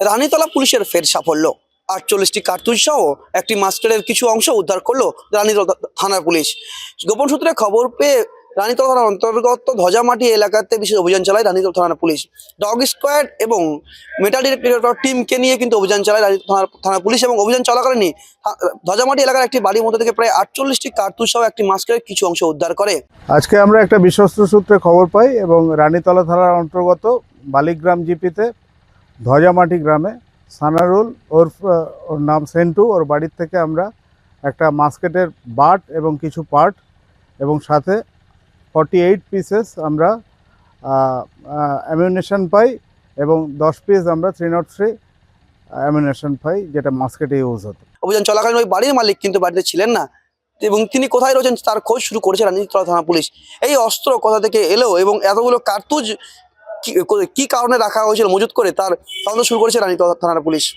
রানীতলা পুলিশের ফের সাফল্য। আটচল্লিশটি কার্তুজ সহ একটি মাস্টারের কিছু অংশ উদ্ধার করল রানীতলা থানার পুলিশ। গোপন সূত্রে খবর পেয়ে রানীতলা থানার অন্তর্গত ধ্বজামাটি এলাকাতে বিশেষ অভিযান চালায় রানীতলা থানার পুলিশ। ডগ স্কোয়াড এবং মেটাল ডিটেক্টর টিমকে নিয়ে কিন্তু অভিযান চালায় রানীতলা থানার পুলিশ এবং অভিযান চলাকালীনই থা- ধ্বজামাটি এলাকার একটি বাড়ির মধ্যে থেকে প্রায় আটচল্লিশটি কার্তুজ সহ একটি মাস্টারের কিছু অংশ উদ্ধার করে। আজকে আমরা একটা বিশ্বস্ত সূত্রে খবর পাই এবং রানীতলা থানার অন্তর্গত বালিগ্রাম জিপিতে ধ্বজামাটি গ্রামে সানারুল ওর ওর নাম সেন্টু, ওর বাড়ির থেকে আমরা একটা মাস্কেটের বাট এবং কিছু পার্ট এবং সাথে ফর্টি এইট পিসেস আমরা অ্যামিউনেশন পাই এবং দশ পিস আমরা থ্রি নট থ্রি অ্যামিউনেশন পাই যেটা মাস্কেটে ইউজ হতো। অভিযান চলাকালীন ওই বাড়ির মালিক কিন্তু বাড়িতে ছিলেন না এবং তিনি কোথায় রয়েছেন তার খোঁজ শুরু করেছে রানীতলা থানা পুলিশ। এই অস্ত্র কোথা থেকে এলো এবং এতগুলো কার্তুজ কি- কারণে রাখা হয়েছিল? মজুত করে তার তদন্ত শুরু করেছে রানী থানার পুলিশ।